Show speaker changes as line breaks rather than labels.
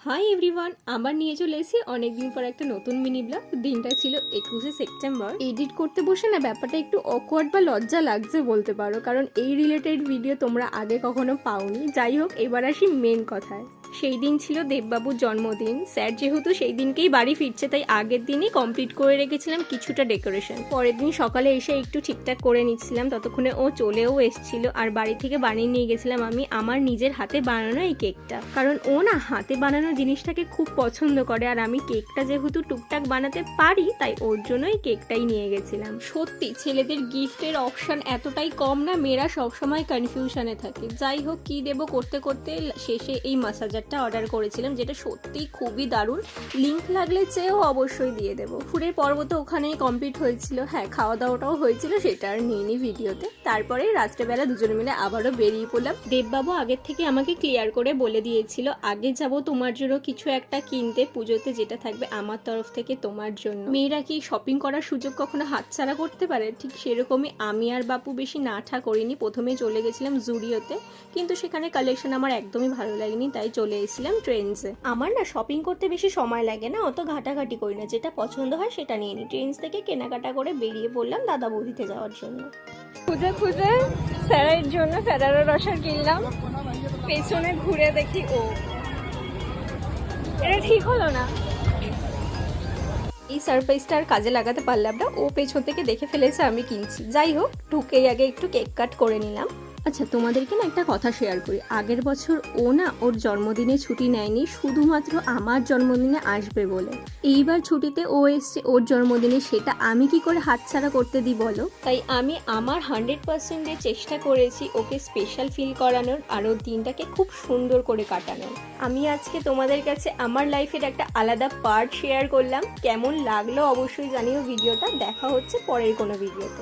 Hi everyone আবার নিয়ে চলে এসে অনেকদিন পর একটা নতুন মিনি ব্লগ দিনটা ছিল একুশে সেপ্টেম্বর। এডিট করতে বসে না, ব্যাপারটা একটু অকওয়ার্ড বা লজ্জা লাগছে বলতে পারো। কারণ এই রিলেটেড ভিডিও তোমরা আগে কখনো পাওনি। যাই হোক, এবার আসি মেন কথায়। সেই দিন ছিল দেববাবুর জন্মদিন। স্যার যেহেতু সেই দিনকেই বাড়ি ফিরছে, তাই আগের দিনই কমপ্লিট করে রেখেছিলাম কিছুটা ডেকোরেশন পরের দিন সকালে এসে একটু ঠিকঠাক করে নিচ্ছিলাম, ততক্ষণে ও চলেও এসেছিল। আর বাড়ি থেকে বানিয়ে নিয়ে গেছিলাম আমি আমার নিজের হাতে বানানো এই কেকটা। কারণ ও না হাতে বানানো জিনিসটাকে খুব পছন্দ করে, আর আমি কেকটা যেহেতু টুকটাক বানাতে পারি, তাই ওর জন্যই কেকটাই নিয়ে গেছিলাম। সত্যি, ছেলেদের গিফটের অপশন এতটাই কম না, মেয়েরা সবসময় কনফিউশনে থাকে। যাই হোক, কি দেবো করতে করতে শেষে এই মাসাজারটা অর্ডার করেছিলাম, যেটা সত্যি খুবই দারুণ। লিঙ্ক লাগলে চেয়েও অবশ্যই দিয়ে দেবো। ফুডের পর্ব তো ওখানেই কমপ্লিট হয়েছিল। হ্যাঁ খাওয়া দাওয়াটাও হয়েছিল, সেটা আর নিইনি ভিডিওতে। তারপরে রাত্রেবেলা দুজনে মিলে আবারও বেরিয়ে পড়লাম। দেববাবু আগের থেকে আমাকে ক্লিয়ার করে বলে দিয়েছিল, আগে যাব তোমার জন্য কিছু একটা কিনতে, পুজোতে যেটা থাকবে আমার তরফ থেকে তোমার জন্য। মেয়েরা কি শপিং করার সুযোগ কখনো হাতছাড়া করতে পারে? ঠিক সেরকমই আমি আর বাপু বেশি নাঠা করিনি। প্রথমে চলে গেছিলাম জুডিওতে কিন্তু সেখানে কালেকশন আমার একদমই ভালো লাগেনি, তাই চলে এসেছিলাম ট্রেন্ডসে আমার না শপিং করতে বেশি সময় লাগে না অত ঘাটাঘাটি করি না। যেটা পছন্দ হয় সেটা নিয়ে নিই ট্রেন্ডস থেকে কেনাকাটা করে বেরিয়ে পড়লাম দাদা বৌদিতে যাওয়ার জন্য।
খুঁজে খুঁজে স্যারের জন্য ফেরারো রসার কিনলাম। পেছনে ঘুরে দেখি ও। এটা ঠিক হলো না।
এই সারপ্রাইজটা আর কাজে লাগাতে পারলাম না। ও পেছন থেকে দেখে ফেলেছে আমি কিনছি। যাই হোক ঢুকেই আগে একটু কেক কাট করে নিলাম। আচ্ছা তোমাদেরকে না একটা কথা শেয়ার করি। আগের বছর ও না ওর জন্মদিনে ছুটি নেয়নি, শুধুমাত্র আমার জন্মদিনে আসবে বলে। এইবার ছুটিতে ও এসছে, ওর জন্মদিনে সেটা আমি কি করে হাতছাড়া করতে দিই বলো? তাই আমি আমার হান্ড্রেড পার্সেন্টের চেষ্টা করেছি ওকে স্পেশাল ফিল করানোর আর ওর দিনটাকে খুব সুন্দর করে কাটানোর। আমি আজকে তোমাদের কাছে আমার লাইফের একটা আলাদা পার্ট শেয়ার করলাম। কেমন লাগল অবশ্যই জানিও, ভিডিওটা দেখা হচ্ছে পরের কোনো ভিডিওতে